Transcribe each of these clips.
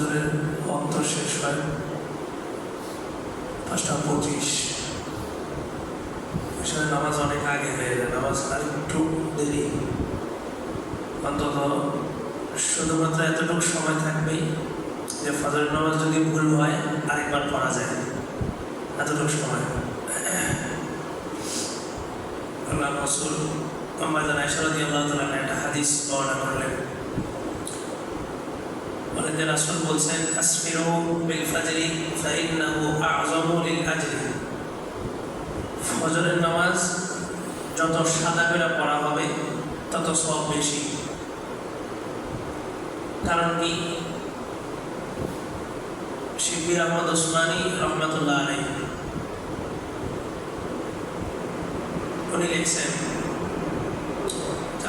ফজরের অন্ত শেষ হয় পাঁচটা পঁচিশ। আসলে নামাজ অনেক আগে হয়ে যায়, নামাজ আর একটু দেরি। অন্তত শুধুমাত্র এতটুকু সময় থাকবে যে ফজরের নামাজ যদি ভুল হয়, আরেকবার পড়া যায়। এতটুকু সময়। আল্লাহ রসুল মোহাম্মদ আয়সরদি আল্লাহ তালা একটা হাদিস বর্ণনা করলেন। যে রাসূল বলছেন ফজরের নামাজ যত সাদা করে পড়া হবে, তত সব বেশি। কারণ কি? শিবির আহমদ ওসমানী রহমতুল্লাহ আলাই উনি লিখছেন,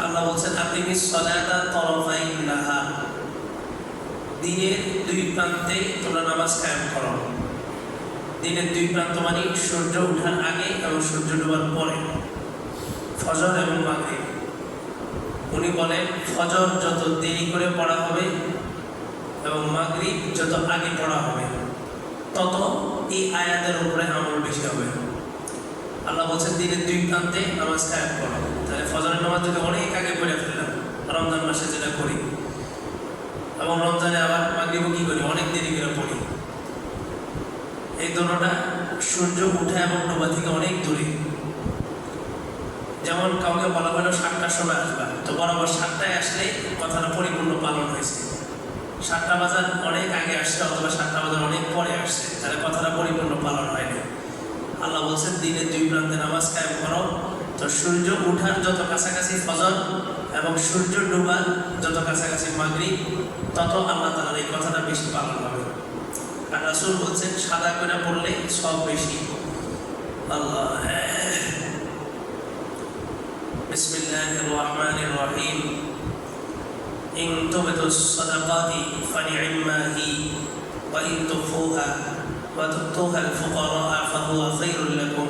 আল্লাহ বলছেন, আপনি কি সলাতা তরফাই নাহার দিনের দুই প্রান্তে তোমরা নামাজ কায়েম করো। দিনের দুই প্রান্ত মানে সূর্য ওঠার আগে এবং সূর্য ডোবার পরে, ফজর এবং মাগরিব। উনি বলেন, ফজর যত দেরি করে পড়া হবে এবং মাগরিব যত আগে পড়া হবে, তত এই আয়াতের উপরে আমল বেশি হবে। আল্লাহ বলছেন, দিনের দুই প্রান্তে নামাজ কায়েম করো। তাহলে ফজরের নামাজ যদি অনেক আগে পড়ে ফেললাম, রমজান মাসে যেটা করি এবং রমজানে আবার মাগরিবও কি করি? অনেক দেরি করে পড়ি। এই দোনোটা সূর্য উঠে এবং ডোবা থেকে অনেক দূরে। যেমন কাউকে বলা হলো সাতটার সময় আসবা, তো বরাবর সাতটায় আসলে কথাটা পরিপূর্ণ পালন হয়েছে। সাতটা বাজার অনেক আগে আসছে অথবা সাতটা বাজার অনেক পরে আসছে, তাহলে কথাটা পরিপূর্ণ পালন হয়নি। আল্লাহ বলছেন দিনের দুই প্রান্তে নামাজ কায়েম করো। তো সূর্য উঠার যত কাছাকাছি ফজর এবং সূর্য ডুবার যত কাছাকাছি মাগরিব তত আল্লাহ তালার এই কথাটা বেশি পালন হবে আর রাসুল বলছেন সাদা করে পড়লে সব বেশি আল্লাহ بسم الله الرحمن الرحيم إن تبدوا الصدقات فنعما هي وإن تخفوها وتؤتوها الفقراء فهو خير لكم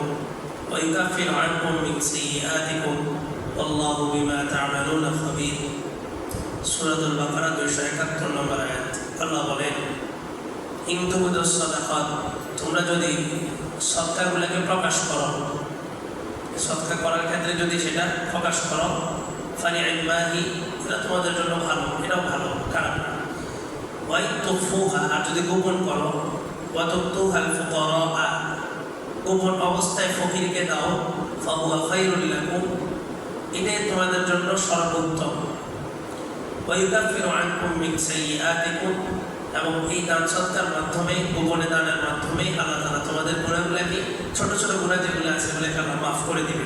ويكفر عنكم من سيئاتكم আল্লাহ বিমা তা'মালুন খবীর। সূরাতুল বাকারা 271 নম্বর আয়াত। আল্লাহ বলেন ইন তুবদুস সাদাকাত, তোমরা যদি সৎকারগুলোকে প্রকাশ করো, সৎকার করার ক্ষেত্রে যদি সেটা প্রকাশ করো ফালি আইমাহি এটা তোমাদের জন্য ভালো, এটাও ভালো। খারাপ না ওয়াই তো ফুহা আর যদি গোপন করো ওয়াতু হাল ফুকর গোপন অবস্থায় ফকিরকে দাও, ফাহুয়া খাইরুল্লাকুম এটাই তোমাদের জন্য সর্বোত্তম। এবং এই দান সৎকার মাধ্যমে, গোপনে দানের মাধ্যমে আল্লাহ তালা তোমাদের গুণাগুলাকে ছোট ছোট গুণা যেগুলো আছে সেগুলোকে আল্লাহ মাফ করে দিবে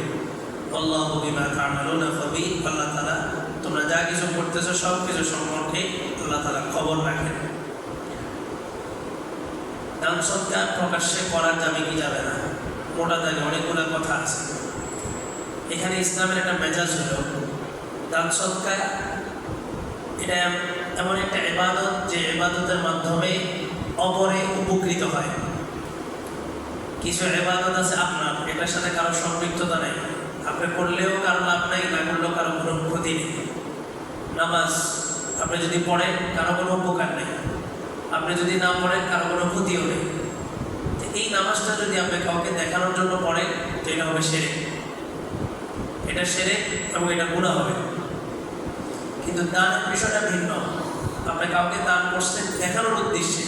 আল্লাহ বিমা তা'মালুনা খাবীর আল্লাহ তালা তোমরা যা কিছু করতেছো, সব কিছু সম্পর্কে আল্লাহ তালা খবর রাখেন। দান সৎকার প্রকাশ্যে করা যাবে কি যাবে না? মোটা দাগে অনেকগুলো কথা আছে। এখানে ইসলামের একটা মেজাজ হলো দান সৎকার, এটা এমন একটা ইবাদত যে ইবাদতের মাধ্যমে অপরে উপকৃত হয়। কিছু ইবাদত আছে আপনার, এটার সাথে কারও সম্পৃক্ততা নেই। আপনি করলেও কারও লাভ নাই, না করলেও কারও কোনো ক্ষতি নেই। নামাজ, আপনি যদি পড়েন, কারও কোনো উপকার নেই। আপনি যদি না পড়েন, কারও কোনো ক্ষতিও নেই। এই নামাজটা যদি আপনি কাউকে দেখানোর জন্য পড়েন, তো এটা হবে সেরে এটা সেরে এবং এটা গুণা হবে। কিন্তু দানের বিষয়টা ভিন্ন। আপনি কাউকে দান করছেন দেখানোর উদ্দেশ্যে।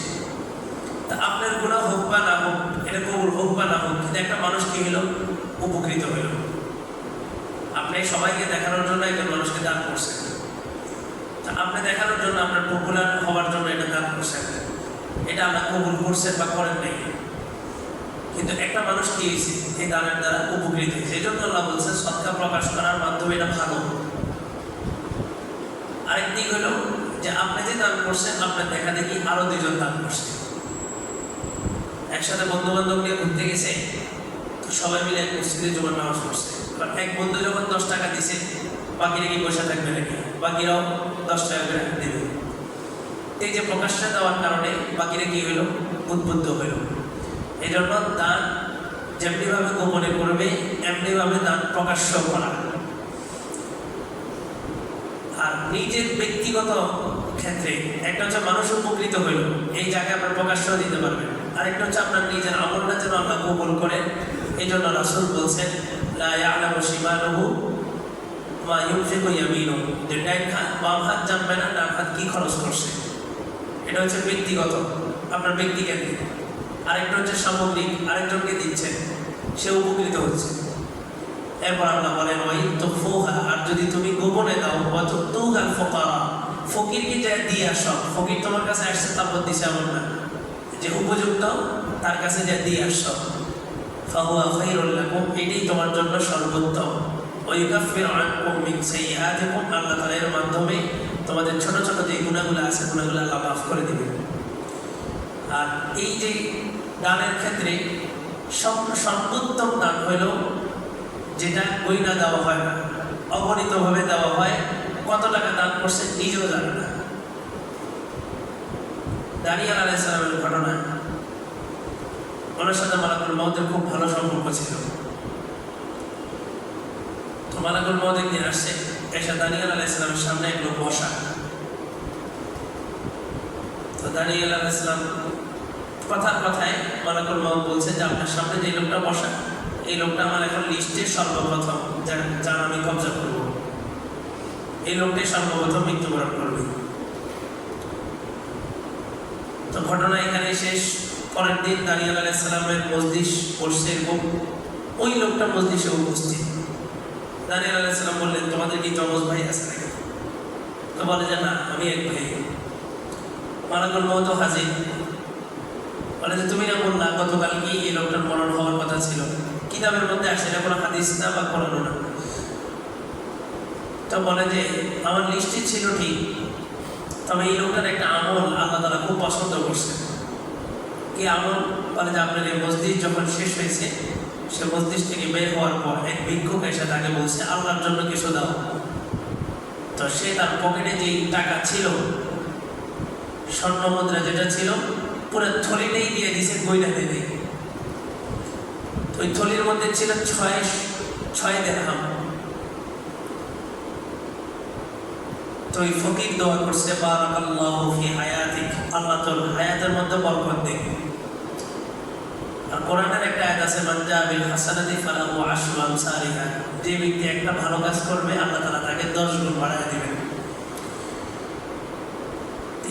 তা আপনার গুণা হোক বা না হোক, এটা কবুল হোক বা না হোক, কিন্তু একটা মানুষ কি হলো? উপকৃত হইল আপনি সবাইকে দেখানোর জন্য একজন মানুষকে দান করছেন। তা আপনি দেখানোর জন্য আপনার পপুলার হওয়ার জন্য এটা দান করছেন। এটা আমরা কবুল করছেন বা করেন নাই। কিন্তু একটা মানুষ কি হয়েছে? এই দানের দ্বারা উপকৃত হয়েছে। এই জন্য আল্লাহ বলছে সৎকা প্রকাশ করার মাধ্যমে এটা ভালো। আরেক দিক হলো যে আপনি যে দান করছেন, আপনার দেখা দেখি আরও দুজন দান করছে। একসাথে বন্ধু বান্ধব নিয়ে ঘুরতে গেছে, তো সবাই মিলে এক মসজিদে জমার নামাজ করছে এক বন্ধু যখন দশ টাকা দিছে, বাকিরা কি পয়সা থাকবে নাকি? বাকিরাও দশ টাকা করে দেবে। এই যে প্রকাশটা দেওয়ার কারণে বাকিরা কি হইল উদ্বুদ্ধ হইল এই জন্য দান যেমনিভাবে গোপনে করবে এমনিভাবে দান প্রকাশ্য করা। আর নিজের ব্যক্তিগত ক্ষেত্রে, একটা হচ্ছে মানুষ উপকৃত হইল এই জায়গায় আপনার প্রকাশ্য দিতে পারবেন আরেকটা হচ্ছে আপনার নিজের আমলটা যেন আল্লাহ কবুল করেন এই জন্য রাসুল বলছেন বাম হাত জানবে না, ডান হাত কি খরচ করছে? এটা হচ্ছে ব্যক্তিগত, আপনার ব্যক্তিকেন্দ্রিক আরেকটা হচ্ছে সামগ্রিক আরেকজনকে দিচ্ছেন। সে উপকৃত হচ্ছে। এরপর আল্লাহ বলেন ওই তো ফোহা আর যদি তুমি গোপনে দাও অত তুগাল ফোকারা ফকিরকে যা দিয়ে আস, ফকির তোমার কাছে আসছে তারপর দিছে এমন না। যে উপযুক্ত, তার কাছে যা দিয়ে আস। ফাহুয়া খাইরুল লাকুম, এটাই তোমার জন্য সর্বোত্তম। ওই কাফির আনকুম মিন সাইয়্যাতিকুম আল্লাহ এর মাধ্যমে তোমাদের ছোট ছোট যে গুনাহগুলো আছে, গুনাহগুলো আল্লাহ মাফ করে দিবে আর এই যে দানের ক্ষেত্রে সর্বোত্তম দান হইল যেটা গইনা দেওয়া হয় না, অগণিতভাবে দেওয়া হয়। কত টাকা দান করছে নিজেও জানে না। দানিয়াল ঘটনা। ওনার সাথে মালাকুল মহদের খুব ভালো সম্পর্ক ছিল। তো মালাকুল মহদ একদিন আসছে, এসে দানিয়াল আলাইসালামের সামনে এক লোক বসা। তো দানিয়াল আলাইসালাম কথার কথায় মালাকুল মহদ বলছে যে, আপনার সামনে যে লোকটা বসা, এই লোকটা আমার এখন লিস্টে সর্বপ্রথম, যার যার আমি কবজা করব। এই লোকটাই সর্বপ্রথম মৃত্যুবরণ করবে। তো ঘটনা এখানে শেষ। পরের দিন দানিয়াল আলাইসালামের মসজিদ পড়ছে এবং ওই লোকটা মসজিদে উপস্থিত। দানিয়াল আলাইসালাম বললেন, তোমাদের কি জমজ ভাই আছে নাকি? তো বলে যে, না, আমি এক ভাই। মালাকুল মহত হাজির। বলে যে তুমি না গতকাল কি এই লোকটার মরণ হওয়ার কথা ছিল কিতাবের মধ্যে আসে? না কোনো হাদিস না বা কোরআনও না তো বলে যে, আমার লিস্টে ছিল ঠিক, তবে এই লোকটার একটা আমল আল্লাহ তারা খুব পছন্দ করছে। কি আমল? বলে যে, আপনার এই মসজিদ যখন শেষ হয়েছে, সে মসজিদ থেকে বের হওয়ার পর এক ভিক্ষুক এসে তাকে বলছে, আল্লাহর জন্য কিছু দাও তো সে তার পকেটে যে টাকা ছিল স্বর্ণ মুদ্রা যেটা ছিল পুরো থলিটাই দিয়ে দিছে, বইটা দেবে ওই থলির মধ্যে ছিল ছয় ছয় দেড়হাম তো ওই ফকির দোয়া করছে, বারাকাল্লাহু ফি আল্লাহ তোর হায়াতের মধ্যে বরকত দেখ আর কোরআনের একটা আয়াত আছে, মান জাবিল হাসানাতি ফালাহু আশরু আমসালিহা যে ব্যক্তি একটা ভালো কাজ করবে, আল্লাহ তাআলা তাকে 10 গুণ বাড়ায় দিবেন।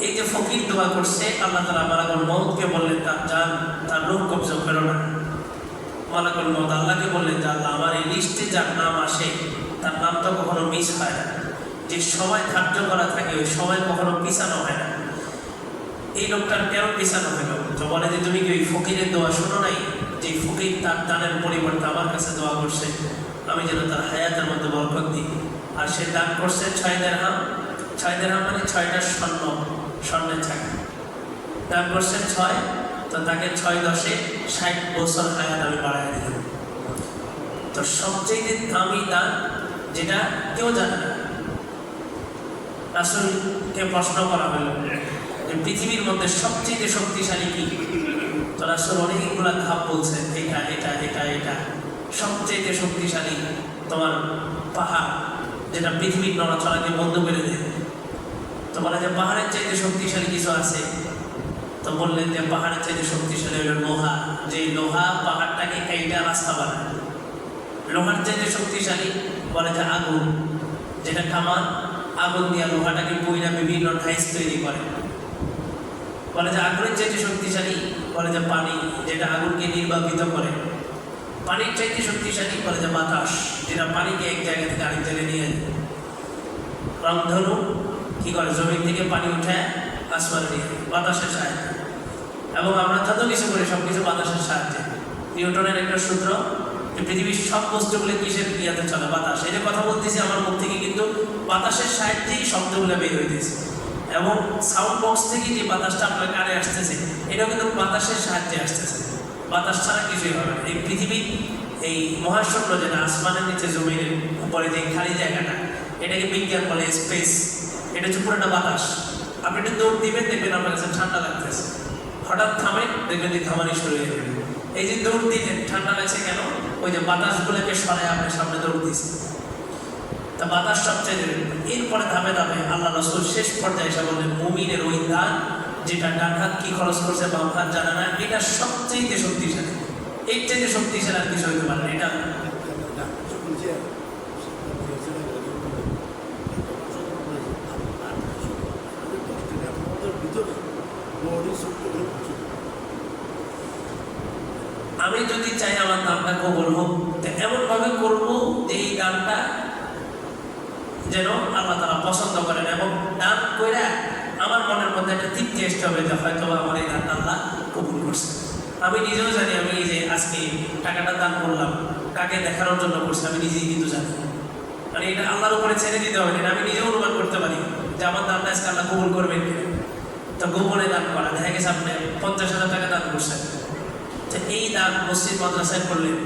এই যে ফকির দোয়া করছে, আল্লাহ তাআলা মালাকুল মউতকে বললেন তার জান তার রূহ কবজা করো না। মালাকুল মউত আল্লাহকে বললেন যে আল্লাহ আমার এই লিস্টে যার নাম আসে, তার নাম তো কখনো মিস হয় না। যে সময় ধার্য করা থাকে, ওই সময় কখনো পিছানো হয় না। এই লোকটার কেন পিছানো হইল তো বলে যে, তুমি কি ওই ফকিরের দোয়া শোনো নাই? যে ফকির তার দানের পরিবর্তে আমার কাছে দোয়া করছে, আমি যেন তার হায়াতের মধ্যে বরকত দিই। আর সে দান করছে ছয় দেড় হাম ছয় দেড় হাম মানে ছয়টা স্বর্ণ। স্বর্ণের চাকা। দান করছে ছয়, তো তাকে ছয় দশে ষাট বছর হায়াত আমি বাড়াই দিলাম। তো সবচেয়ে দামি দান যেটা কেউ জানে না। রাসুলকে প্রশ্ন করা হলো যে পৃথিবীর মধ্যে সবচেয়ে শক্তিশালী কি? তো রাসুল অনেকগুলো ধাপ বলছে এটা এটা এটা এটা। সবচেয়ে শক্তিশালী তোমার পাহাড়, যেটা পৃথিবীর নড়াচড়াকে বন্ধ করে দেয়। তো বলে যে পাহাড়ের চাইতে শক্তিশালী কিছু আছে। তো বললেন যে পাহাড়ের চাইতে শক্তিশালী হলো লোহা। যে লোহা পাহাড়টাকে এইটা রাস্তা বানায়। লোহার চাইতে শক্তিশালী বলে যে আগুন। যেটা কামান আগুন দিয়ে লোহাটাকে বইরা বিভিন্ন ঠাইস তৈরি করে। বলে যে আগুনের চাইতে শক্তিশালী বলে যে পানি, যেটা আগুনকে নির্বাপিত করে। পানির চাইতে শক্তিশালী বলে যে বাতাস, যেটা পানিকে এক জায়গা থেকে আরেক জায়গায় নিয়ে রংধনু কি করে? জমিন থেকে পানি উঠে নিয়ে বাতাসের সাহায্যে। এবং আমরা যত কিছু করি সব কিছু বাতাসের সাহায্যে। নিউটনের একটা সূত্র, যে পৃথিবীর সব বস্তুগুলো কিসের ইয়াতে চলে? বাতাস। এই যে কথা বলতেছি, আমার মুখ থেকে কিন্তু বাতাসের সাহায্যেই শব্দগুলো বের হইতেছে এবং সাউন্ড বক্স থেকে যে বাতাসটা আপনার কানে আসতেছে, এটাও কিন্তু বাতাসের সাহায্যে আসতেছে। বাতাস ছাড়া কিছুই হবে না। এই পৃথিবীর এই মহাশূন্য যেটা আসমানের নিচে জমির উপরে যে খালি জায়গাটা, এটাকে বিজ্ঞান বলে স্পেস এটা হচ্ছে পুরোটা বাতাস। আপনি একটু দৌড় দিবেন, দেখবেন আপনার কাছে ঠান্ডা লাগতেছে। হঠাৎ থামেন, দেখবেন যে থামানি শুরু হয়ে যাবে এই যে দৌড় দিলেন, ঠান্ডা লাগছে কেন? ওই যে বাতাসগুলোকে সরায় আপনার সামনে দৌড় দিয়েছে তা বাতাস সবচেয়ে দেবে এরপরে ধাপে ধাপে আল্লাহ রসুল শেষ পর্যায়ে এসে বললেন, মুমিনের ওই দান, যেটা ডান কি খরচ করছে বাম হাত জানা না, এটা সবচেয়ে শক্তিশালী। এর চাইতে শক্তিশালী আর কিছু হইতে পারে এটা আমি যদি চাই আমার দানটা কবল হোক তো এমনভাবে করব এই দানটা যেন আল্লাহ তারা পছন্দ করেন এবং দান করে আমার মনের মধ্যে একটা তৃপ্তি আসতে হবে যে হয়তো আমার এই দানটা আল্লাহ কবুল করছে। আমি নিজেও জানি আমি যে আজকে টাকাটা দান করলাম কাকে দেখানোর জন্য করছি, আমি নিজেই কিন্তু জানি। মানে এটা আল্লাহর উপরে ছেড়ে দিতে হবে আমি নিজেও অনুমান করতে পারি যে আমার দানটা আজকে আল্লাহ কবুল করবেন তো গোপনে দান করা, দেখা গেছে আপনি পঞ্চাশ হাজার টাকা দান করছেন। তো এই দান মসজিদ মাদ্রাসায় করলেন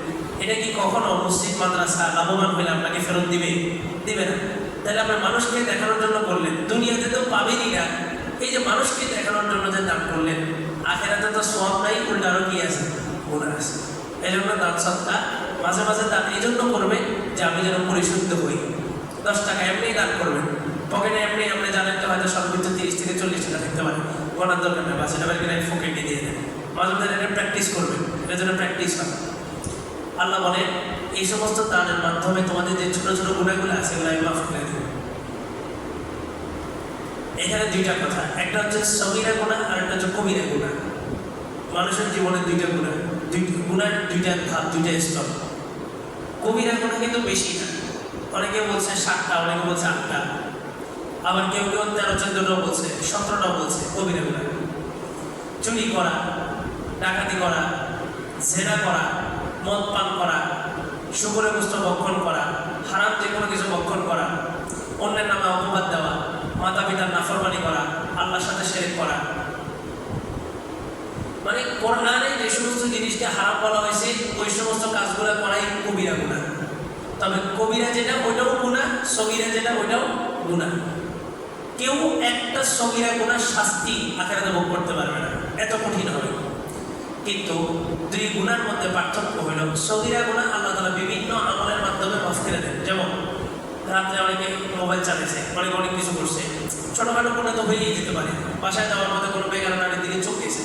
এটা কি কখনো মসজিদ মাদ্রাসা লাভবান হলে আপনাকে ফেরত দিবে? দিবে না। তাহলে আপনি মানুষকে দেখানোর জন্য করলেন, দুনিয়াতে তো পাবেনই না। এই যে মানুষকে দেখানোর জন্য যে দান করলেন, আখেরাতে তো সব নাই, উল্টা আরও কি আছে? গুণা আছে। এই জন্য দান সত্তা মাঝে মাঝে দান এই জন্য করবে যে আমি যেন পরিশুদ্ধ হই। দশ টাকা এমনি দান করবেন। পকেটে এমনি আপনি জানেন তো হয়তো সর্বোচ্চ তিরিশ থেকে চল্লিশ টাকা থাকতে পারে। গণার দরকার নেই, বাসে কিনা ফোকেটে দিয়ে দেন। মাঝে এটা প্র্যাকটিস করবেন এটার জন্য প্র্যাকটিস হয়। আল্লাহ বলেন এই সমস্ত দানের মাধ্যমে তোমাদের যে ছোট ছোট গুণাগুলো আছে, এগুলো আমি মাফ করে দেবো। এখানে দুইটা কথা। একটা হচ্ছে সগিরা গুণা, আর একটা হচ্ছে কবিরা গুণা। মানুষের জীবনে দুইটা গুণা, দুই গুণার দুইটা ধাপ, দুইটা স্তর। কবিরা গুণা কিন্তু বেশি না। অনেকে বলছে সাতটা, অনেকে বলছে আটটা। আবার কেউ কেউ তেরো, চোদ্দটাও বলছে, সতেরোটাও বলছে কবিরা গুণা। চুরি করা ডাকাতি করা, জেনা করা, মদ পান করা, শুকুরে গোস্ত ভক্ষণ করা, হারাম যে কোনো কিছু ভক্ষণ করা, অন্যের নামে অপবাদ দেওয়া, মাতা পিতার নাফরমানি করা, আল্লাহর সাথে শেরেক করা। মানে কোরআনে যে সমস্ত জিনিসকে হারাম বলা হয়েছে, ওই সমস্ত কাজগুলো করাই কবিরা গুণা। তবে কবিরা যেটা, ওইটাও গুণা, সগিরা যেটা, ওইটাও গুণা। কেউ একটা সগিরা গুণার শাস্তি আকারে ভোগ করতে পারবে না। এত কঠিন হবে। কিন্তু দুই গুণার মধ্যে পার্থক্য হইল। সগিরা গুণা আল্লাহ তালা বিভিন্ন আমলের মাধ্যমে মাফ করে দেন। যেমন, রাত্রে অনেকে মোবাইল চালিয়েছে অনেকে অনেক কিছু করছে। ছোটোখাটো গুণা তো হয়েই যেতে পারে। বাসায় যাওয়ার মধ্যে কোনো বেকার নারীর দিকে চোখ গেছে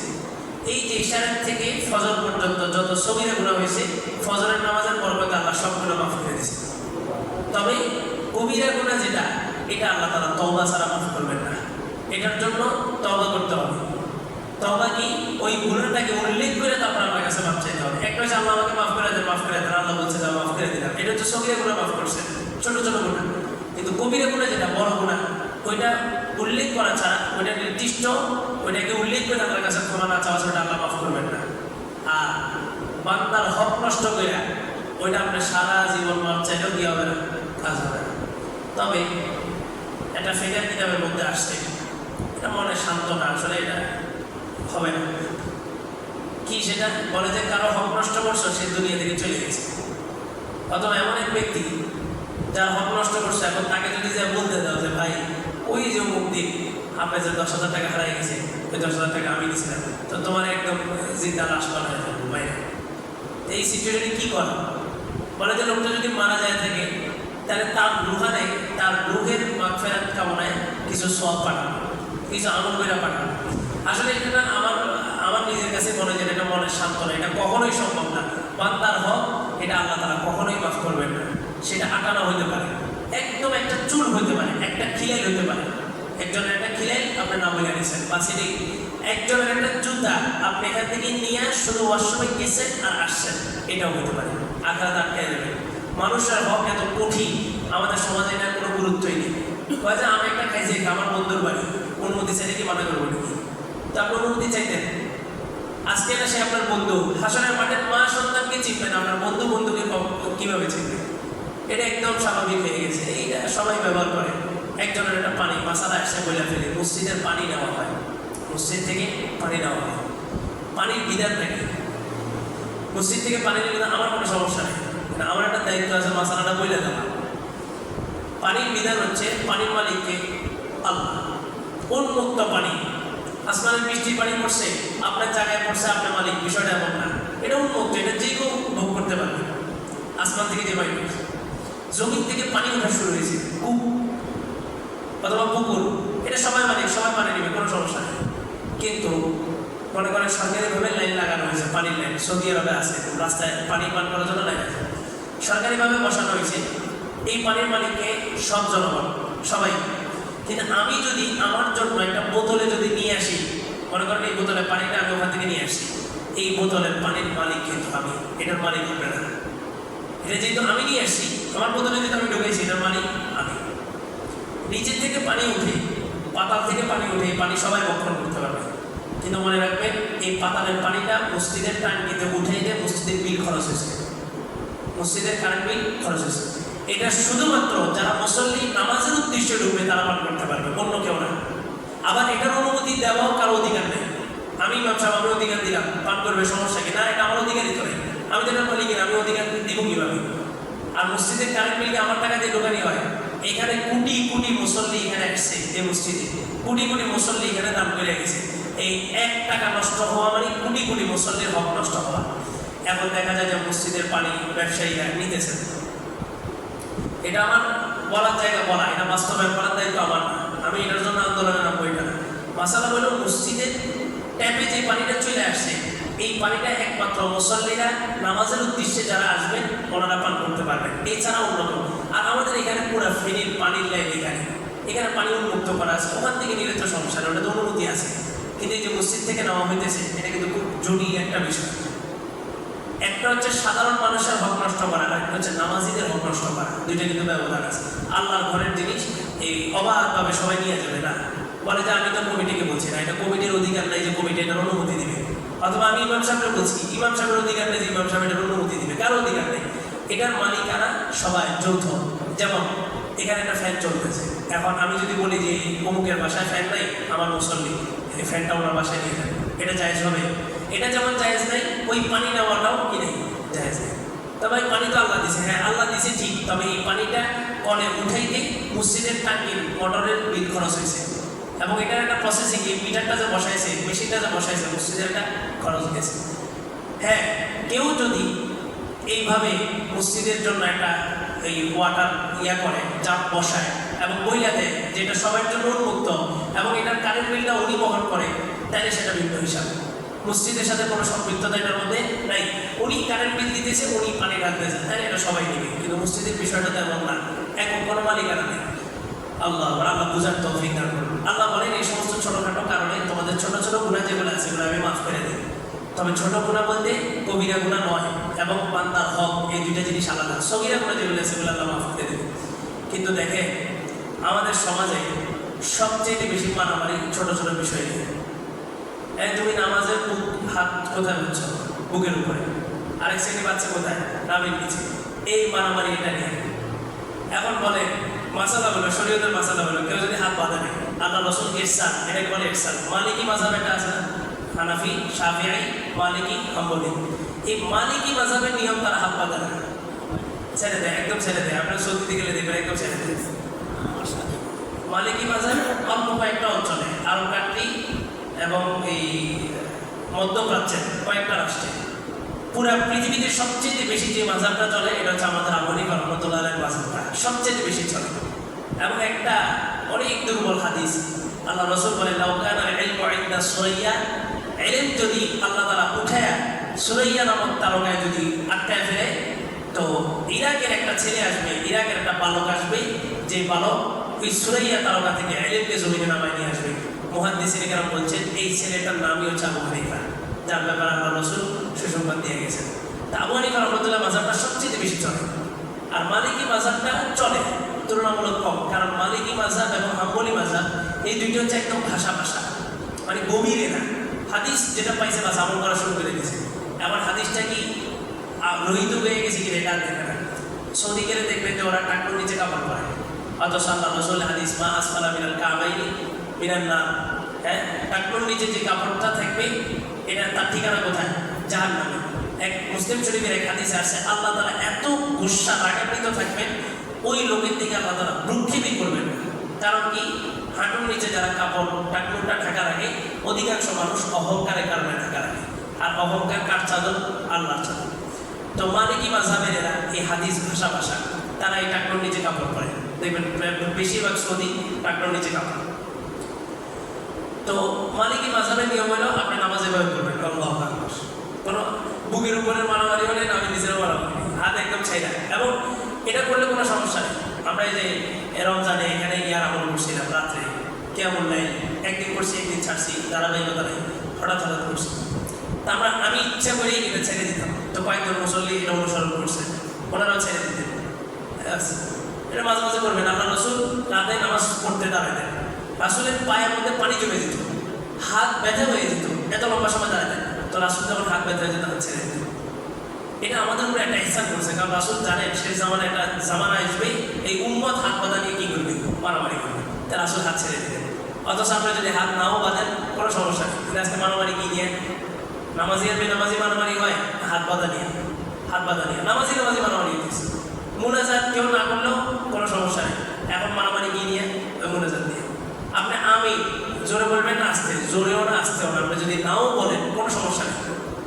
এই যে ইশারের থেকে ফজর পর্যন্ত যত সগিরা গুণা হয়েছে, ফজরের নামাজের পর্বতে আল্লাহ সবগুলো মাফ করে দিয়েছে। তবে কবিরা গুণা যেটা, এটা আল্লাহ তালা তওবা ছাড়া মাফ করবেন না। এটার জন্য তওবা করতে হবে। তওবা কি ওই গুণাটাকে উল্লেখ করে তারপর আমার কাছে মাফ চাইতে হবে? একটা হচ্ছে আল্লাহ আমাকে মাফ করে দেন, মাফ করে দেন, আল্লাহ বলছে যে মাফ করে দিলাম। এটা হচ্ছে সগিরা গুণা মাফ করছে। ছোট ছোট গুণা। কিন্তু কবিরা গুণা যেটা, বড় গুণা, ওইটা উল্লেখ করা ছাড়া, ওইটা নির্দিষ্ট, ওইটাকে উল্লেখ করে তাদের কাছে ক্ষমা না চাওয়া ছাড়া আল্লাহ মাফ করবেন না। আর বান্দার হক নষ্ট করে ওইটা আপনি সারা জীবন মাপ চাইলেও কি হবে না? কাজ হবে না। তবে, একটা ফেকার কিতাবের মধ্যে আসছে। এটা মনে শান্ত না আসলে এটা হবে না। কি সেটা? বলে যে কারও হক নষ্ট করছ সে দুনিয়া থেকে চলে গেছে। অথবা এমন এক ব্যক্তি, যার হক নষ্ট করছে এখন তাকে যদি যা বলতে দাও যে, ভাই, ওই যে মুক্তি আপনার যে দশ হাজার টাকা হারাই গেছে, ওই দশ হাজার টাকা আমি দিয়েছিলাম তো তোমার একদম জিন্দা লাশ করা হয়ে যাবে ভাই এই সিচুয়েশনে কি করা? বলে যে লোকটা যদি মারা যায় থাকে, তাহলে তার রুহানে, তার রুহের মাগফেরাত কামনায় কিছু সব পাঠানো, কিছু আমল করে পাঠানো। আসলে এটা আমার আমার নিজের কাছে মনে হয় এটা মনের সান্ত্বনা, এটা কখনোই সম্ভব না। বান্দার হক, এটা আল্লাহ তারা কখনোই মাফ করবেন না। সেটা আটানা হইতে পারে, একদম একটা চুল হইতে পারে, একটা খিলাইল হইতে পারে। একজনের একটা খিলাইল আপনি না বলে নিয়েছেন বা সেটি একজনের একটা জুতা, আপনি এখান থেকে নিয়ে শুধু ওয়াশরুমে গেছেন আর আসছেন, এটাও হতে পারে। আঘাত আটকায় দেবে মানুষের হক এত কঠিন, আমাদের সমাজে এটার কোনো গুরুত্বই নেই। কয় যে আমি একটা খাইছি আমার বন্ধুর বাড়ি। অনুমতি চাইলে কি মনে করব নাকি? তো আপনি অনুমতি চাইতেন? আজকে না সে আপনার বন্ধু? হাসনের মাঠের মা সন্তানকে চিনবেন, আপনার বন্ধু বন্ধুকে কীভাবে চিনবেন? এটা একদম স্বাভাবিক হয়ে গেছে। এইটা সবাই ব্যবহার করে। একজনের একটা পানি, মাসালা আসছে বলে ফেলে। মসজিদের পানি নেওয়া হয়। মসজিদ থেকে পানি নেওয়া হয়। পানির বিধান নাকি মসজিদ থেকে পানি নিলে আমার কোনো সমস্যা নেই। আমার একটা দায়িত্ব আছে, মাসালাটা বলে দেওয়া। পানির বিধান হচ্ছে, পানির মালিককে আল্লাহ, উন্মুক্ত পানি আসমানের বৃষ্টির পানি পড়ছে, আপনার জায়গায় পড়ছে আপনার মালিক, বিষয়টা এমন না। এটা উন্মুক্ত, এটা যে কেউ ভোগ করতে পারবে। আসমান থেকে যে পানি পড়ছে, জমিন থেকে পানি ওঠা শুরু হয়েছে, কূপ অথবা পুকুর। এটা সবাই মানে সবাই মানে নেবে, কোনো সমস্যা নেই। কিন্তু মনে করেন সরকারিভাবে লাইন লাগানো হয়েছে, পানির লাইন। সৌদি আরবে আছে, রাস্তায় পানি পান করার জন্য লাইন আছে। সরকারিভাবে বসানো হয়েছে, এই পানির মালিককে সব জনগণ, সবাই কিন্তু আমি যদি আমার জন্য একটা বোতলে যদি নিয়ে আসি, মনে করেন এই বোতলে পানিটা আমি ওখান থেকে নিয়ে আসি, এই বোতলের পানির মালিক কিন্তু আমি, এটার মালিক হবে না। এটা যেহেতু আমি নিয়ে আসছি আমার বোতলে যেহেতু আমি ঢুকেছি, এটার মালিক আমি। নিচের থেকে পানি উঠে, পাতাল থেকে পানি উঠে, এই পানি সবাই বক্ষণ করতে পারবে। কিন্তু মনে রাখবেন, এই পাতালের পানিটা মসজিদের টাঙ্কিতে উঠে দিয়ে মসজিদের বিল খরচ হয়েছে। মসজিদের কারেন্ট বিল খরচ হয়েছে। এটা শুধুমাত্র যারা মুসল্লি নামাজের উদ্দেশ্যে ঢুকবে তারা পান করতে পারবে, অন্য কেউ না। আবার এটার অনুমতি দেওয়াও কারও অধিকার নেই। আমি ব্যবসা আমার অধিকার দিলাম। পান করবে সমস্যা কি? না, এটা আমার অধিকারই তো নেই। আমি তো এটা কিনা? আমি অধিকার দিব কীভাবে? আর মসজিদের কারেন্ট বিল আমার টাকা দিয়ে দোকানি হয়? এখানে কোটি কোটি মুসল্লি এখানে আসছে এই মসজিদে। কোটি কোটি মুসল্লি এখানে দাম করে গেছে। এই এক টাকা নষ্ট হওয়া মানে কোটি কোটি মুসল্লির হক নষ্ট হওয়া। এখন দেখা যায় যে মসজিদের পানি ব্যবসায়ীরা নিতেছে। এটা আমার বলার জায়গা বলা, এটা বাস্তবায়ন করার দায়িত্ব আমার। না আমি এটার জন্য আন্দোলনে নামবো এটা না। মাসালা হলো মসজিদের ট্যাপে যে পানিটা চলে আসছে এই পানিটা একমাত্র মুসল্লিরা নামাজের উদ্দেশ্যে যারা আসবেন, ওনারা পান করতে পারবেন। এছাড়া কেউ। আর আমাদের এখানে পুরো ফেরির পানির লাইন এখানে। এখানে পানি উন্মুক্ত করা আছে। ওখান থেকে নিলে তো সমস্যা ওটা তো অনুমতি আছে। কিন্তু এই যে মসজিদ থেকে নেওয়া হইতেছে, এটা কিন্তু খুব জটিল একটা বিষয়। একটা হচ্ছে সাধারণ মানুষের হক নষ্ট করা একটা হচ্ছে নামাজিদের হক নষ্ট করা। দুইটা কিন্তু ব্যবধান আছে। আল্লাহর ঘরের জিনিস এই অবাধভাবে সবাই নিয়ে যাবে, না? বলে যে আমি তো কমিটিকে বলছি না, এটা কমিটির অধিকার নাই যে কমিটি এটার অনুমতি দিবে। অথবা আমি ইমাম সাহেবকে বলছি, ইমাম সাহেবের অধিকার নেই যে ইমাম সাহেব এটার অনুমতি দিবে। কারও অধিকার নেই। এটার মালিকানা সবাই যৌথ। যেমন, এখানে একটা ফ্যান চলতেছে। এখন আমি যদি বলি যে অমুকের বাসায় ফ্যান নাই, আমার মুসল্লি ফ্যানটা ওনার বাসায় নিয়ে যাবে। এটা জায়েজ হবে? এটা যেমন জায়েজ নাই, ওই পানি নেওয়াটাও কি নেই? জায়েজ নেই। তবে পানি তো আল্লাহ দিছে। হ্যাঁ আল্লাহ দিছে ঠিক, তবে এই পানিটা কলে উঠাইতে মসজিদের টাঙ্কির মোটরের বিল খরচ হয়েছে। এবং এটার একটা প্রসেসিং এই মিটারটা যে বসাইছে, মেশিনটা যে বসাইছে, মসজিদের একটা খরচ গেছে হ্যাঁ কেউ যদি এইভাবে মসজিদের জন্য একটা এই ওয়াটার ইয়া করে চাপ বসায় এবং বইলা দেয় যেটা সবার জন্য উন্মুক্ত এবং এটার কারেন্ট বিলটা উনি বহন করে তাহলে সেটা ভিন্ন হিসাব। মসজিদের সাথে কোনো সম্পৃক্ততা এটার মধ্যে নাই উনি কারেন্ট বিল দিতেছে, উনি পানি রাখতেছে তাহলে এটা সবাই নেবে কিন্তু মসজিদের বিষয়টা তো এমন না। এখন কোনো মালিকানা নেই। আল্লাহ আল্লাহ বুঝার তৌফিক দান করুন। আল্লাহ বলেন, এই সমস্ত ছোটখাটো কারণে তোমাদের ছোট ছোট গুণা যেগুলো আছে সেগুলো আমি মাফ করে দিই। তবে ছোট গুণা বলতে কবিরা গুণা নয়, এবং বান্দার হক, এই দুইটা জিনিস আলাদা। সগিরা গুণা যেগুলো আছে সেগুলো আল্লাহ মাফ করে দেবে কিন্তু দেখে আমাদের সমাজে সবচেয়ে বেশি মারামারি ছোট ছোট বিষয় নিয়ে। এক তুমি নামাজের হাত কোথায় বুঝছ? বুকের উপরে। আরেক শ্রেণি বাচ্চা কোথায়? নামের নিচে। এই মারামারি এটা নিয়ে। এখন বলে মাসালা বলো, শরীয়তের মাসালা বলো, কেউ যদি হাত বাঁধে নেই আল্লাহ রসুল ইরসান এটাকে বলে ইরসান মালিকি মাঝাব একটা আছে না? হানাফি সাফিয়াই মালিকি, হাম্বলি। এই মালিকি মাঝাবের নিয়ম তারা হাত বাঁধে না ছেড়ে দেয়, একদম ছেড়ে দেয়। আপনার সত্যি গেলে দেখবেন, একদম ছেড়ে দেয়। মালিকি মাঝাব অল্প কয়েকটা অঞ্চলে, আরব কান্ট্রি এবং এই মধ্যপ্রাচ্যের কয়েকটা রাষ্ট্রে। পুরা পৃথিবীতে সবচেয়ে বেশি যে মাঝাবটা চলে, এটা হচ্ছে আমাদের আবনী রহমতুল্লাহ মাঝাবটা সবচেয়ে বেশি চলে। এবং একটা অনেক দুর্বল হাদিস, আল্লাহ রসুল বলে লাউকান ইলমা সুরাইয়া এলেম যদি আল্লাহ তারা উঠায় সুরাইয়া নামক তারকায় যদি আটকায় ফেলে, তো ইরাকের একটা ছেলে আসবে, ইরাকের একটা বালক আসবে, যে বালক ওই সুরাইয়া তারকা থেকে এলেমকে জমিনে নামায় নিয়ে আসবে। মহাদিসির কেরাম বলছেন, এই ছেলেটার নামই হচ্ছে আবু হানিফা, যার ব্যাপারে আল্লাহ রসুল সুসংবাদ দিয়ে গেছেন। তা আবু হানিফা রহমতুল্লাহ মাজারটা সবচেয়ে বেশি চলে। আর মালিকি মাজারটা চলে, তুলনামূলক কম, কারণ মালিকি মাজাব এবং হাম্বলি মাজাব এই দুইটা হচ্ছে একদম ভাষা ভাষা মানে গভীরে না। হাদিস যেটা পাইছে বাস আমল করা শুরু করে দিয়েছে। এবার হাদিসটা কি রহিত হয়ে গেছে কি এটা দেখে না সৌদি গেলে দেখবেন যে ওরা টাকুর নিচে কাপড় পরে। অথচ আল্লাহ রসুল হাদিস, মা আসফালা মিনাল কাবাইনি মিনাল না হ্যাঁ? টাকুর নিচে যে কাপড়টা থাকবে, এটা তার ঠিকানা কোথায়? যার নামে এক মুসলিম শরীফের এক হাদিসে আসছে আল্লাহ তারা এত গুসা, রাগান্বিত থাকবেন, ওই লোকের দিকে আল্লাহ তারা ভ্রুক্ষেপই করবেন কারণ কি? হাঁটুর নিচে যারা কাপড়, টাকুরটা ঢাকা রাখে অধিকাংশ মানুষ অহংকারের কারণে ঢাকা রাখে আর অহংকার কার চাদর? আল্লাহর চাদর। তো মালিকি মাঝাবের এরা এই হাদিস ভাষা ভাষা তারা এই টাকনোর নিচে কাপড় পরে। দেখবেন, বেশিরভাগ সৌদি টাকনোর নিচে কাপড়। তো মালিকি মাঝাবের নিয়ম হলো আপনি নামাজ এভাবে করবেন আল্লাহ কোনো বুকের উপরে মারামারি হলে আমি নিজেরও মারামারি হাত একদম ছাইরা এবং এটা করলে কোনো সমস্যা নেই। আমরা এই যে রমজানে এখানে ইয়ার আমল করছিলাম রাত্রে কেমন নেই? একদিন করছি, একদিন ছাড়ছি, ধারাবাহিকতা নেই। হঠাৎ হঠাৎ করছি। তা আমরা, আমি ইচ্ছা করেই এটা ছেড়ে দিতাম। তো কয়েকজন মুসল্লি এটা অনুসরণ করছে। ওনারাও ছেড়ে দিতেন। এটা মাঝে মাঝে করবেন। আল্লাহ রসুল রাতে নামাজ পড়তে দাঁড়াতেন। রাসুলের পায়ের মধ্যে পানি জমে যেত। হাত ব্যথা হয়ে যেত। এত লম্বা সময় দাঁড়াতেন। তো রাসুল যখন হাত ব্যথা হয়ে যেত তখন ছেড়ে দিত। এটা আমাদের উপরে একটা ইচ্ছা করছে, কারণ রাসুল জানেন সেই জামানে একটা জামানা আসবে, এই উম্মত হাত বাঁধা নিয়ে কি করবে? মারামারি করবে। তা রাসুল হাত ছেড়ে দিতেন অথচ আপনার যদি হাত নাও বাঁধেন, কোনো সমস্যা নেই। কিন্তু আজকে মারামারি কি নিয়ে? নামাজি আর বেনামাজি মারামারি হয়, হাত বাঁধা নিয়ে। হাত বাঁধা নিয়ে। নামাজি নামাজি মারামারি হইতেছে। মুনাজাত কেউ না করলেও কোনো সমস্যা নেই। এখন মারামারি কি নিয়ে? ওই মুনাজাত নিয়ে। আপনি আমি, জোরে বলবেন আসতে, জোরেও না আসতেও না আপনি যদি নাও বলেন, কোনো সমস্যা নেই।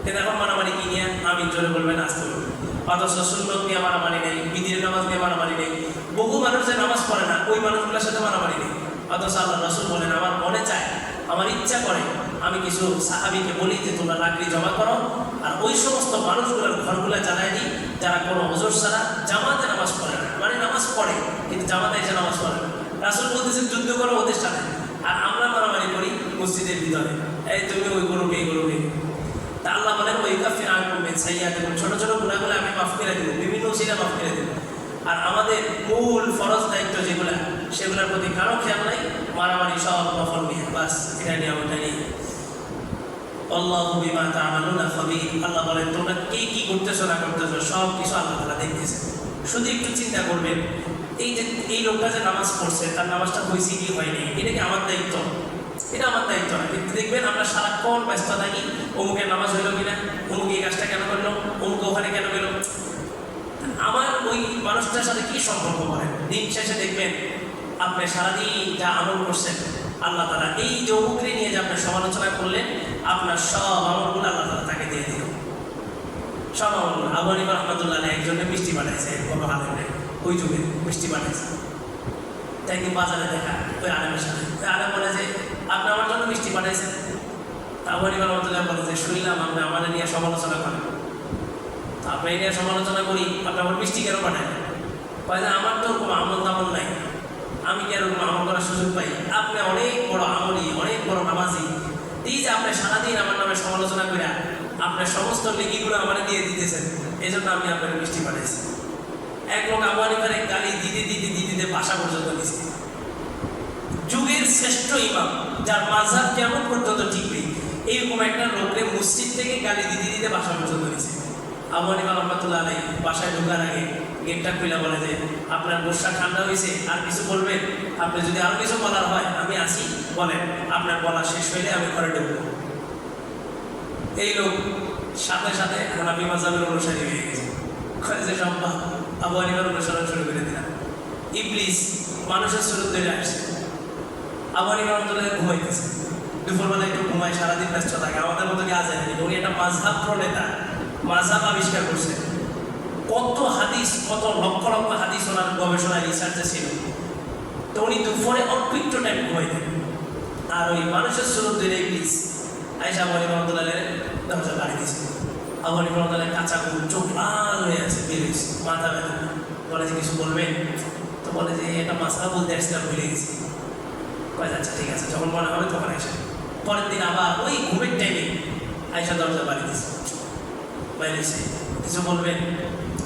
কিন্তু এখন মারামারি কি নিয়ে? আমি জোরে বলবেন আসতে বলবেন অথচ সুন্নত নিয়ে মারামারি নেই বিদির নামাজ নিয়ে মারামারি নেই। বহু মানুষ যে নামাজ পড়ে না, ওই মানুষগুলোর সাথে মারামারি নেই। অথচ আল্লাহ রসুল বলেন, আমার মনে চায়, আমার ইচ্ছা করে আমি কিছু সাহাবিকে বলি যে, তোমরা লাকড়ি জমা করো। আর ওই সমস্ত মানুষগুলোর ঘরগুলো জ্বালায় দিই। যারা কোনো অজর ছাড়া জামাতে নামাজ পড়ে না। মানে নামাজ পড়ে, কিন্তু জামাতে এসে নামাজ পড়ে না। রাসুল বলতেছে যুদ্ধ করো ওদের সাথে। আর আমরা মারামারি করি মসজিদের ভিতরে। এই, তুমি ওই করবে এই করবে তা আল্লাহ বলেন, ওই কাফি আনবে সাইয়া দেবেন ছোট ছোট গুণাগুলো আমি মাফ করে দেবো। বিভিন্ন মাফ করে দেবো। আর আমাদের মূল ফরজ দায়িত্ব যেগুলো, সেগুলোর প্রতি কারও খেয়াল নাই। মারামারি সব নফল নিয়ে, বাস, এটা নিয়ে নিয়ে আল্লাহ বলেন, তোমরা কে, কি করতেছো, না করতেছো সব কিছু আল্লাহ দেখতেছে শুধু একটু চিন্তা করবেন এই যে, এই লোকটা যে নামাজ পড়ছে, তার নামাজটা হয়েছে কি হয়নি এটা কি আমার দায়িত্ব? এটা আমার দায়িত্ব না। কিন্তু দেখবেন আমরা সারাক্ষণ ব্যস্ত থাকি, অমুকের নামাজ হইল কিনা, অমুক এই কাজটা কেন করল, অমুক ওখানে কেন গেল। আমার ওই মানুষটার সাথে কি সম্পর্ক করেন? দিন শেষে দেখবেন আপনি সারাদিন যা আমল করছেন, আল্লাহ তালা এই যে অমুকরে নিয়ে যে আপনি সমালোচনা করলেন, আপনার সব আমলগুলো আল্লাহ তালা তাকে দিয়ে দিল। সব আমলগুলো আবু হানিফা রহমতুল্লাহ একজনে মিষ্টি বানাইছে বড় আলেমে ওই যুগে মিষ্টি বানাইছে তাই কি বাজারে দেখা ওই আলেমের সাথে। ওই আলেম বলে যে, আপনি আমার জন্য মিষ্টি পাঠাইছেন তা আবু হানিফা রহমতুল্লাহ বলে যে, শুনলাম আপনি আমাদের নিয়ে সমালোচনা করেন। তা আপনি নিয়ে সমালোচনা করি, আপনি আমার মিষ্টি কেন পাঠায় কয় যে, আমার তো ওরকম আমল তামল নাই। আমি কেন এরকম আমল করার সুযোগ পাই? আপনি অনেক বড় আমলি, অনেক বড় নামাজি। এই যে আপনি সারাদিন আমার নামে সমালোচনা করে আপনার সমস্ত লিখিগুলো আমার দিয়ে দিতেছেন এই জন্য আমি আপনার মিষ্টি পাঠাইছি এক লোক আবু হানিফার গালি দিতে দিতে দিতে দিতে বাসা পর্যন্ত দিছে যুগের শ্রেষ্ঠ ইমাম, যার মাঝাব কেমন পর্যন্ত টিকবে এইরকম একটা লোকরে মসজিদ থেকে গালি দিতে দিতে বাসা পর্যন্ত দিছে আবু হানিফা রহমতুল্লাহ আলাই বাসায় ঢোকার আগে গেটটা খুলে বলে যে, আপনার বর্ষা ঠান্ডা হয়েছে, আর কিছু বলবেন? আপনি যদি আরও কিছু বলার হয়, আমি আসি বলেন। আপনার বলা শেষ হইলে আমি ঘরে ঢুকবো। এই লোক সাথে সাথে হানাফি মাজাবের অনুসারী হয়ে গেছে। যে সম্ভব? আবু হানিফার অনুসরণ শুরু করে দিলাম। ইবলিস মানুষের স্বরূপ ধরে আসছে। আবু হানিফা রহমতুল্লাহ ঘুমাইতেছে। দুপুরবেলা একটু ঘুমায়, সারাদিন ব্যস্ত থাকে। আমাদের মতো কি আজ উনি একটা মাঝহাব প্রণেতা। মাঝহাব আবিষ্কার করছে। কত হাদিস, কত লক্ষ লক্ষ হাদিস ওনার গবেষণায় রিসার্চে ছিল। তো উনি দুপুরে অল্প একটু টাইম ঘুমাইতেন। আর ওই মানুষের স্বরূপ ধরে ইবলিস আইসা আবু হানিফা রহমতুল্লাহ দরজা বাড়ি দিয়েছে। আবু হানিফা রহমতুল্লাহ কাঁচা ঘুম চোখ লাল হয়ে আছে বেরিয়েছে মাথা ব্যথা, বলে যে কিছু বলবেন তো বলে যে এটা মাসলা বলতে আসছিলাম ভুলে গেছি। কয় আচ্ছা ঠিক আছে। যখন মনে হবে তখন আইসা পরের দিন আবার ওই ঘুমের টাইমে আইসা দরজা বাড়ি দিয়েছে। বাইরে এসে কিছু বলবেন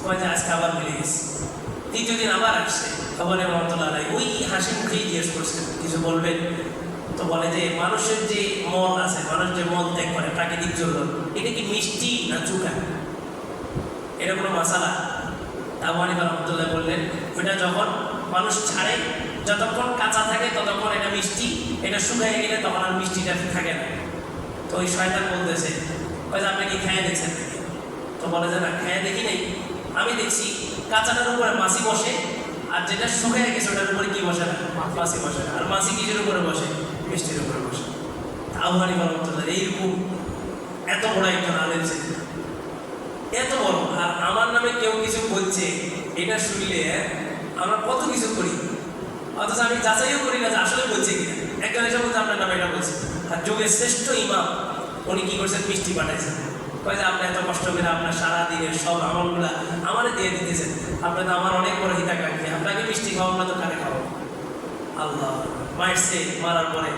কয় যে, আজকে আবার ভুলে গেছি। তৃতীয় দিন আবার আসছে। খবরে রহমতুল্লাহ ওই হাসি মুখেই জিজ্ঞেস করছে, কিছু বলবেন তো বলে যে মানুষের যে মল আছে, মানুষ যে মল ত্যাগ করে প্রাকৃতিক জন্য, এটা কি মিষ্টি না চুকা? এটা কোনো মশালা আবু হানিফা রহমতুল্লাহ বললেন ওইটা যখন মানুষ ছাড়ে, যতক্ষণ কাঁচা থাকে ততক্ষণ এটা মিষ্টি, এটা শুকায় গেলে তখন আর মিষ্টিটা থাকে না। তো ওই শয়তান বলতেছে, ওই যে আপনি কি খেয়ে দেখছেন? তো বলে যে, না, খেয়ে দেখি নেই। আমি দেখছি, কাঁচাটার উপরে মাছি বসে, আর যেটা শুকায় গেছে ওটার উপরে কি বসে না? মাছি বসে আর মাছি কিসের উপরে বসে? মিষ্টির উপরে বসে। হানিফা রহমতুল্লাহ এইরকম এত বড় একজন আলেম ছিলেন এত বড়। আর আমার নামে কেউ কিছু বলছে, এটা শুনলে আমরা কত কিছু করি। অথচ আমি যাচাইও করি না যে আসলে বলছে কিনা। একজন এসে বলতে আপনার নামে এটা বলছে। আর যুগের শ্রেষ্ঠ ইমাম, উনি কি করছেন? মিষ্টি পাঠাইছেন। কয় যে আপনি এত কষ্ট করে আপনার সারাদিনের সব আমলগুলা আমারে দিয়ে দিতেছেন। আপনি তো আমার অনেক বড় হিতাকাঙ্ক্ষী। আপনাকে মিষ্টি খাওয়াবো না তো কারে আল্লাহ মায়ের সে মারার পরে